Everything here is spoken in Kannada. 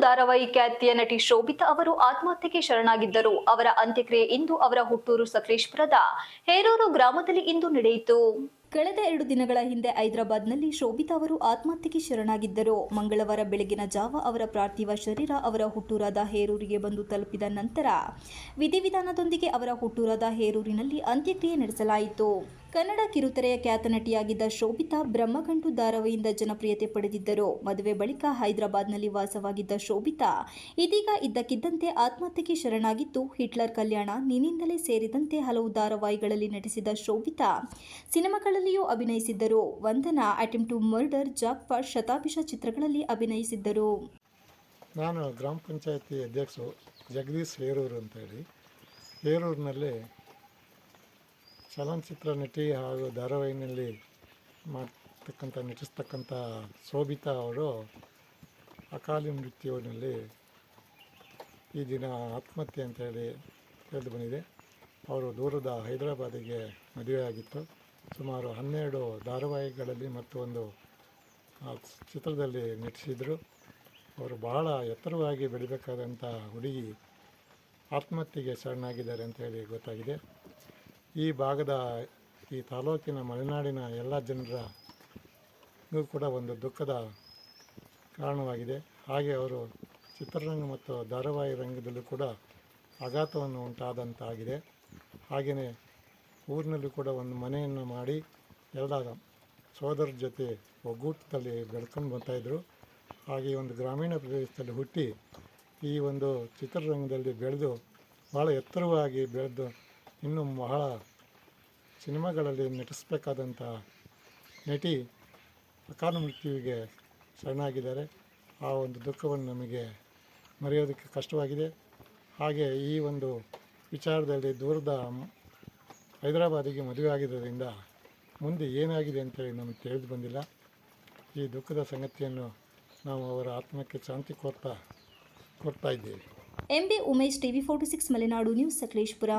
ಧಾರಾವಾಹಿ ಖ್ಯಾತಿಯ ನಟಿ ಶೋಭಿತಾ ಅವರು ಆತ್ಮಹತ್ಯೆಗೆ ಶರಣಾಗಿದ್ದರು. ಅವರ ಅಂತ್ಯಕ್ರಿಯೆ ಇಂದು ಅವರ ಹುಟ್ಟೂರು ಸಕಲೇಶ್ಪುರದ ಹೇರೂರು ಗ್ರಾಮದಲ್ಲಿ ಇಂದು ನಡೆಯಿತು. ಕಳೆದ ಎರಡು ದಿನಗಳ ಹಿಂದೆ ಹೈದರಾಬಾದ್ನಲ್ಲಿ ಶೋಭಿತಾ ಅವರು ಆತ್ಮಹತ್ಯೆಗೆ ಶರಣಾಗಿದ್ದರು. ಮಂಗಳವಾರ ಬೆಳಗಿನ ಜಾವ ಅವರ ಪಾರ್ಥಿವ ಶರೀರ ಅವರ ಹುಟ್ಟೂರಾದ ಹೇರೂರಿಗೆ ಬಂದು ತಲುಪಿದ ನಂತರ ವಿಧಿವಿಧಾನದೊಂದಿಗೆ ಅವರ ಹುಟ್ಟೂರಾದ ಹೇರೂರಿನಲ್ಲಿ ಅಂತ್ಯಕ್ರಿಯೆ ನಡೆಸಲಾಯಿತು. ಕನ್ನಡ ಕಿರುತೆರೆಯ ಖ್ಯಾತ ನಟಿಯಾಗಿದ್ದ ಶೋಭಿತಾ ಬ್ರಹ್ಮಗಂಟು ಧಾರಾವಾಹಿಯಿಂದ ಜನಪ್ರಿಯತೆ ಪಡೆದಿದ್ದರು. ಮದುವೆ ಬಳಿಕ ಹೈದರಾಬಾದ್ನಲ್ಲಿ ವಾಸವಾಗಿದ್ದ ಶೋಭಿತಾ ಇದೀಗ ಇದ್ದಕ್ಕಿದ್ದಂತೆ ಆತ್ಮಹತ್ಯೆಗೆ ಶರಣಾಗಿದ್ದು, ಹಿಟ್ಲರ್ ಕಲ್ಯಾಣ ನಿನ್ನಿಂದಲೇ ಸೇರಿದಂತೆ ಹಲವು ಧಾರಾವಾಹಿಗಳಲ್ಲಿ ನಟಿಸಿದ ಶೋಭಿತಾ ಸಿನಿಮಾಗಳಲ್ಲಿಯೂ ಅಭಿನಯಿಸಿದ್ದರು. Vandana attempt to murder jackpot Shatabhisha ಚಿತ್ರಗಳಲ್ಲಿ ಅಭಿನಯಿಸಿದ್ದರು. ನಾನು ಗ್ರಾಮ ಪಂಚಾಯತಿ ಅಧ್ಯಕ್ಷರು ಜಗದೀಶ್ ಹೇರೂರು ಅಂತ ಹೇಳಿ ಹೇರೂರಿನಲ್ಲಿ ಚಲನಚಿತ್ರ ನಟಿ ಹಾಗೂ ಧಾರಾವಾಹಿನಲ್ಲಿ ಮಾಡ್ತಕ್ಕಂಥ, ನಟಿಸ್ತಕ್ಕಂಥ ಶೋಭಿತಾ ಅವರು ಅಕಾಲಿ ಮೃತ್ಯುವಿನಲ್ಲಿ ಈ ದಿನ ಆತ್ಮಹತ್ಯೆ ಅಂತ ಹೇಳಿ ತಿಳಿದು ಬಂದಿದೆ. ಅವರು ದೂರದ ಹೈದರಾಬಾದಿಗೆ ಮದುವೆಯಾಗಿತ್ತು ಸುಮಾರು ಹನ್ನೆರಡು ಧಾರಾವಾಹಿಗಳಲ್ಲಿ ಮತ್ತು ಒಂದು ಚಿತ್ರದಲ್ಲಿ ನಟಿಸಿದರು. ಅವರು ಬಹಳ ಎತ್ತರವಾಗಿ ಬೆಳಿಬೇಕಾದಂಥ ಹುಡುಗಿ ಆತ್ಮಹತ್ಯೆಗೆ ಶರಣಾಗಿದ್ದಾರೆ ಅಂತ ಹೇಳಿ ಗೊತ್ತಾಗಿದೆ. ಈ ಭಾಗದ ಈ ತಾಲೂಕಿನ ಮಲೆನಾಡಿನ ಎಲ್ಲ ಜನರಿಗೂ ಕೂಡ ಒಂದು ದುಃಖದ ಕಾರಣವಾಗಿದೆ. ಹಾಗೆ ಅವರು ಚಿತ್ರರಂಗ ಮತ್ತು ಧಾರಾವಾಹಿ ರಂಗದಲ್ಲೂ ಕೂಡ ಆಘಾತವನ್ನು ಉಂಟಾದಂತಾಗಿದೆ. ಹಾಗೆಯೇ ಊರಿನಲ್ಲೂ ಕೂಡ ಒಂದು ಮನೆಯನ್ನು ಮಾಡಿ ಎಲ್ಲ ಸೋದರ ಜೊತೆ ಒಗ್ಗೂಟದಲ್ಲಿ ಬೆಳ್ಕೊಂಡು ಬರ್ತಾಯಿದ್ರು ಹಾಗೆ ಒಂದು ಗ್ರಾಮೀಣ ಪ್ರದೇಶದಲ್ಲಿ ಹುಟ್ಟಿ ಈ ಒಂದು ಚಿತ್ರರಂಗದಲ್ಲಿ ಬೆಳೆದು ಭಾಳ ಎತ್ತರವಾಗಿ ಬೆಳೆದು ಇನ್ನೂ ಬಹಳ ಸಿನಿಮಾಗಳಲ್ಲಿ ನಟಿಸಬೇಕಾದಂಥ ನಟಿ ಅಕಾಲ ಮೃತ್ಯುವಿಗೆ ಶರಣಾಗಿದ್ದಾರೆ. ಆ ಒಂದು ದುಃಖವನ್ನು ನಮಗೆ ಮರೆಯೋದಕ್ಕೆ ಕಷ್ಟವಾಗಿದೆ. ಹಾಗೆ ಈ ಒಂದು ವಿಚಾರದಲ್ಲಿ ದೂರದ ಹೈದರಾಬಾದಿಗೆ ಮದುವೆ ಆಗಿದ್ದರಿಂದ ಮುಂದೆ ಏನಾಗಿದೆ ಅಂತೇಳಿ ನಮಗೆ ತಿಳಿದು ಬಂದಿಲ್ಲ. ಈ ದುಃಖದ ಸಂಗತಿಯನ್ನು ನಾವು ಅವರ ಆತ್ಮಕ್ಕೆ ಶಾಂತಿ ಕೊಡ್ತಾ ಕೊಡ್ತಾ ಇದ್ದೇವೆ. MB Umesh TV forty six Malenadu news Sakleshpur.